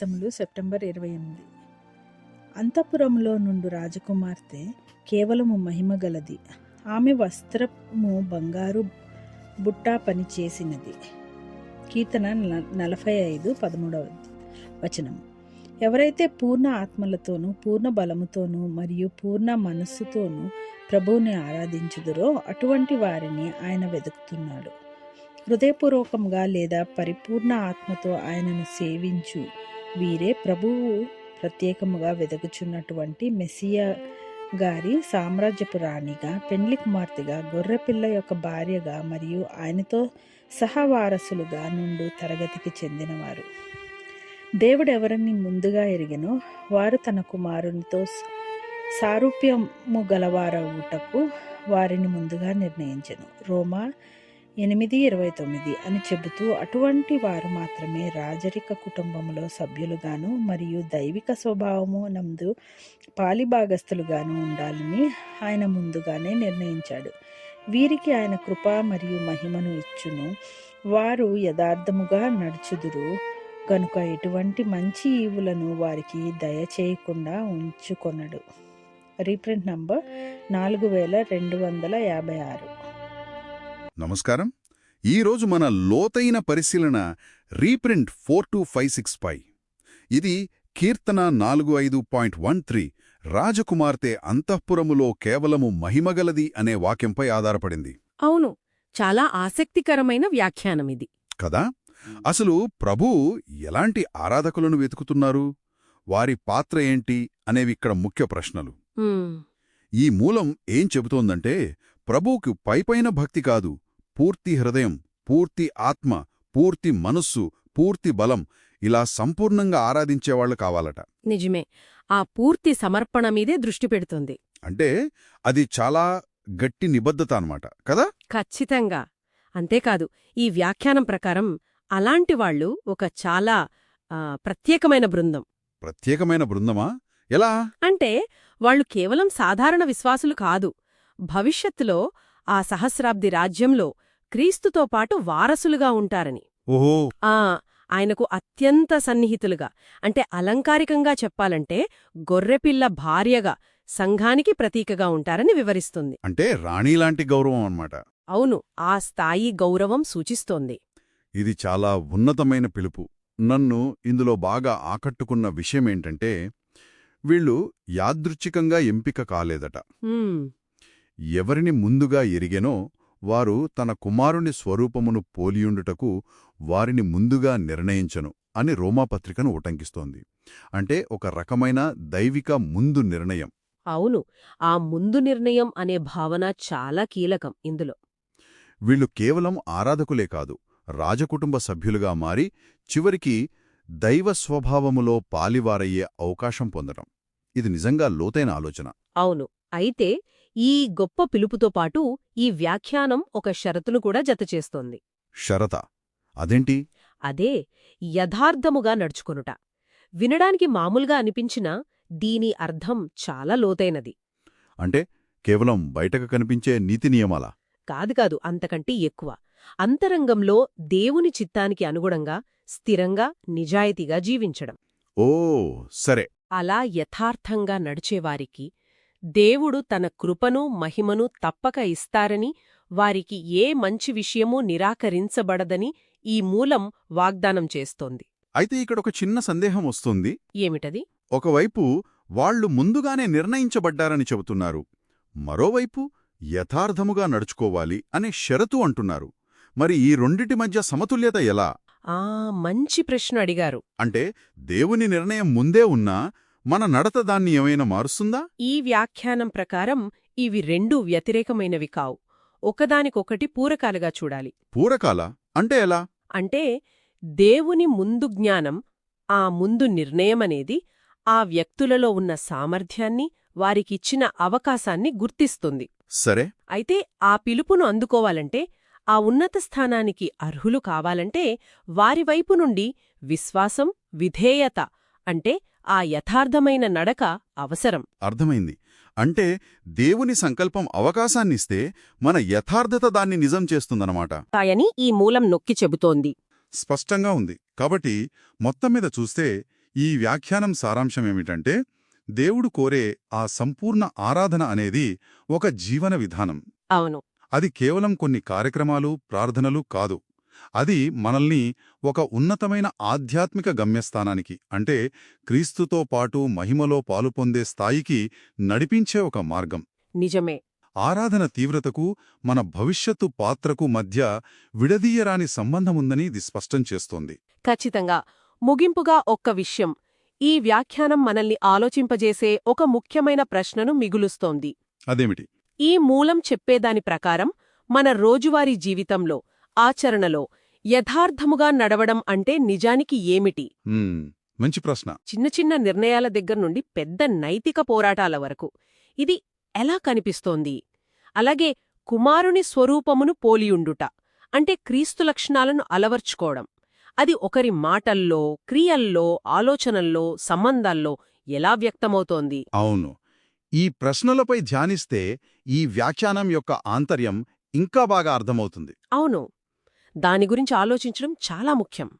జీవితములు September ఇరవై ఎనిమిది. అంతఃపురంలో నుండు రాజకుమార్తె కేవలము మహిమ గలది. ఆమె వస్త్రము బంగారు బుట్టా పని చేసినది. కీర్తన న- నలభై ఐదు పదమూడవ వచనం. ఎవరైతే పూర్ణ ఆత్మలతోనూ పూర్ణ బలముతోనూ మరియు పూర్ణ మనస్సుతోనూ ప్రభువుని ఆరాధించుదురో అటువంటి వారిని ఆయన వెతుకుతున్నాడు. హృదయపూర్వకంగా లేదా పరిపూర్ణ ఆత్మతో ఆయనను సేవించు వీరే ప్రభువు ప్రత్యేకముగా వెదకుచున్నటువంటి మెస్సియా గారి సామ్రాజ్యపు రాణిగా పెండ్లి కుమార్తెగా గొర్రెపిల్ల యొక్క భార్యగా మరియు ఆయనతో సహవారసులుగా నుండు తరగతికి చెందినవారు. దేవుడు ఎవరిని ముందుగా ఎరిగినో వారు తన కుమారునితో సారూప్యము గలవారవుటకు వారిని ముందుగా నిర్ణయించను. రోమా ఎనిమిది ఇరవై తొమ్మిది అని చెబుతూ అటువంటి వారు మాత్రమే రాజరిక కుటుంబంలో సభ్యులుగాను మరియు దైవిక స్వభావము నందు పాలిభాగస్తులుగాను ఉండాలని ఆయన ముందుగానే నిర్ణయించాడు. వీరికి ఆయన కృప మరియు మహిమను ఇచ్చును. వారు యథార్థముగా నడుచుదురు. కనుక ఎటువంటి మంచి ఈవులను వారికి దయచేయకుండా ఉంచుకొనడు. రీప్రింట్ నంబర్ నాలుగు వేల రెండు వందల యాభై ఆరు. నమస్కారం. ఈరోజు మన లోతైన పరిశీలన reprint four two five six పై. ఇది కీర్తన నాలుగు ఐదు పాయింట్ వన్ త్రీ రాజకుమార్తె అంతఃపురములో కేవలము మహిమగలది అనే వాక్యంపై ఆధారపడింది. అవును చాలా ఆసక్తికరమైన వ్యాఖ్యానమిది. కదా? అసలు ప్రభువు ఎలాంటి ఆరాధకులను వెతుకుతున్నారు? వారి పాత్ర ఏంటి అనేవి ఇక్కడ ముఖ్య ప్రశ్నలు. ఈ మూలం ఏం చెబుతోందంటే ప్రభువుకు పైపైన భక్తి కాదు పూర్తి హృదయం పూర్తి ఆత్మ పూర్తి మనస్సు పూర్తి బలం ఇలా సంపూర్ణంగా ఆరాధించేవాళ్ళు కావాలట. నిజమే. ఆ పూర్తి సమర్పణ మీదే దృష్టి పెడుతుంది. అంటే అది చాలా గట్టి నిబద్ధత అన్నమాట కదా? ఖచ్చితంగా. అంతేకాదు ఈ వ్యాఖ్యానం ప్రకారం అలాంటి వాళ్ళు ఒక చాలా ప్రత్యేకమైన బృందం. ప్రత్యేకమైన బృందమా? ఎలా? అంటే వాళ్ళు కేవలం సాధారణ విశ్వాసులు కాదు. భవిష్యత్తులో ఆ సహస్రాబ్ది రాజ్యంలో క్రీస్తుతో పాటు వారసులుగా ఉంటారని. ఓహో! ఆ ఆయనకు అత్యంత సన్నిహితులుగా అంటే అలంకారికంగా చెప్పాలంటే గొర్రెపిల్ల భార్యగా సంఘానికి ప్రతీకగా ఉంటారని వివరిస్తుంది. అంటే రాణిలాంటి గౌరవం అన్నమాట. అవును ఆ స్థాయి గౌరవం సూచిస్తోంది. ఇది చాలా ఉన్నతమైన పిలుపు. నన్ను ఇందులో బాగా ఆకట్టుకున్న విషయమేంటంటే వీళ్ళు యాదృచ్ఛికంగా ఎంపిక కాలేదట. ఎవరిని ముందుగా ఎరిగెనో వారు తన కుమారుని స్వరూపమును పోలియుండుటకు వారిని ముందుగా నిర్ణయించను అని రోమాపత్రికను ఉటంకిస్తోంది. అంటే ఒక రకమైన దైవిక ముందు నిర్ణయం. అవును ఆ ముందు నిర్ణయం అనే భావన చాలా కీలకం ఇందులో. వీళ్ళు కేవలం ఆరాధకులే కాదు రాజకుటుంబ సభ్యులుగా మారి చివరికి దైవ స్వభావములో పాలివారయ్యే అవకాశం పొందడం. ఇది నిజంగా లోతైన ఆలోచన. అవును అయితే ఈ గొప్ప పిలుపుతో పాటు ఈ వ్యాఖ్యానం ఒక షరతును కూడా జతచేస్తోంది షరత? అదేంటి? అదే యథార్థముగా నడుచుకొనుట. వినడానికి మామూలుగా అనిపించినా దీని అర్థం చాలా లోతైనది. అంటే కేవలం బయటకు కనిపించే నీతి నియమాల? కాదు కాదు అంతకంటే ఎక్కువ. అంతరంగంలో దేవుని చిత్తానికి అనుగుణంగా స్థిరంగా నిజాయితీగా జీవించడం. ఓ సరే. అలా యథార్థంగా నడిచేవారికి దేవుడు తన కృపను మహిమను తప్పక ఇస్తారని వారికి ఏ మంచి విషయమూ నిరాకరించబడదని ఈ మూలం వాగ్దానం చేస్తోంది. అయితే ఇక్కడ ఒక చిన్న సందేహం వస్తుంది. ఏమిటది? ఒకవైపు వాళ్ళు ముందుగానే నిర్ణయించబడ్డారని చెబుతున్నారు. మరోవైపు యథార్థముగా నడుచుకోవాలి అనే షరతు అంటున్నారు. మరి ఈ రెండిటి మధ్య సమతుల్యత ఎలా? ఆ మంచి ప్రశ్న అడిగారు. అంటే దేవుని నిర్ణయం ముందే ఉన్నా మన నడత దాన్ని ఏమైనా మారుస్తుందా? ఈ వ్యాఖ్యానం ప్రకారం ఇవి రెండూ వ్యతిరేకమైనవి కావు. ఒకదానికొకటి పూరకాలుగా చూడాలి. పూరకాల? అంటే ఎలా? అంటే దేవుని ముందు జ్ఞానం ఆ ముందు నిర్ణయమనేది ఆ వ్యక్తులలో ఉన్న సామర్థ్యాన్ని వారికిచ్చిన అవకాశాన్ని గుర్తిస్తుంది. సరే. అయితే ఆ పిలుపును అందుకోవాలంటే ఆ ఉన్నత స్థానానికి అర్హులు కావాలంటే వారి వైపు నుండి విశ్వాసం విధేయత అంటే ఆ యథార్థమైన నడక అవసరం. అర్థమైంది. అంటే దేవుని సంకల్పం అవకాశాన్నిస్తే మన యథార్థత దాన్ని నిజం చేస్తుందన్నమాట. అని ఈ మూలం నొక్కి చెబుతోంది. స్పష్టంగా ఉంది. కాబట్టి మొత్తం మీద చూస్తే ఈ వ్యాఖ్యానం సారాంశం ఏమిటంటే దేవుడు కోరే ఆ సంపూర్ణ ఆరాధన అనేది ఒక జీవన విధానం. అవును. అది కేవలం కొన్ని కార్యక్రమాలు ప్రార్థనలు కాదు. అది మనల్ని ఒక ఉన్నతమైన ఆధ్యాత్మిక గమ్యస్థానానికి అంటే క్రీస్తుతో పాటు మహిమలో పాలుపొందే స్థాయికి నడిపించే ఒక మార్గం. నిజమే. ఆరాధన తీవ్రతకు మన భవిష్యత్తు పాత్రకు మధ్య విడదీయరాని సంబంధముందని ఇది స్పష్టం చేస్తోంది. ఖచ్చితంగా. ముగింపుగా ఒక్క విషయం. ఈ వ్యాఖ్యానం మనల్ని ఆలోచింపజేసే ఒక ముఖ్యమైన ప్రశ్నను మిగులుస్తోంది. అదేమిటి? ఈ మూలం చెప్పేదాని ప్రకారం మన రోజువారీ జీవితంలో ఆచరణలో యథార్థముగా నడవడం అంటే నిజానికి ఏమిటి? మంచి ప్రశ్న. చిన్న చిన్న నిర్ణయాల దగ్గర నుండి పెద్ద నైతిక పోరాటాల వరకు. ఇది ఎలా కనిపిస్తోంది? అలాగే కుమారుని స్వరూపమును పోలియుండుట అంటే క్రీస్తు లక్షణాలను అలవర్చుకోవడం. అది ఒకరి మాటల్లో క్రియల్లో ఆలోచనల్లో సంబంధాల్లో ఎలా వ్యక్తమవుతోంది? అవును. ఈ ప్రశ్నలపై ధ్యానిస్తే ఈ వ్యాఖ్యానం యొక్క ఆంతర్యం ఇంకా బాగా అర్థమవుతుంది. అవును. దాని గురించి ఆలోచించడం చాలా ముఖ్యం.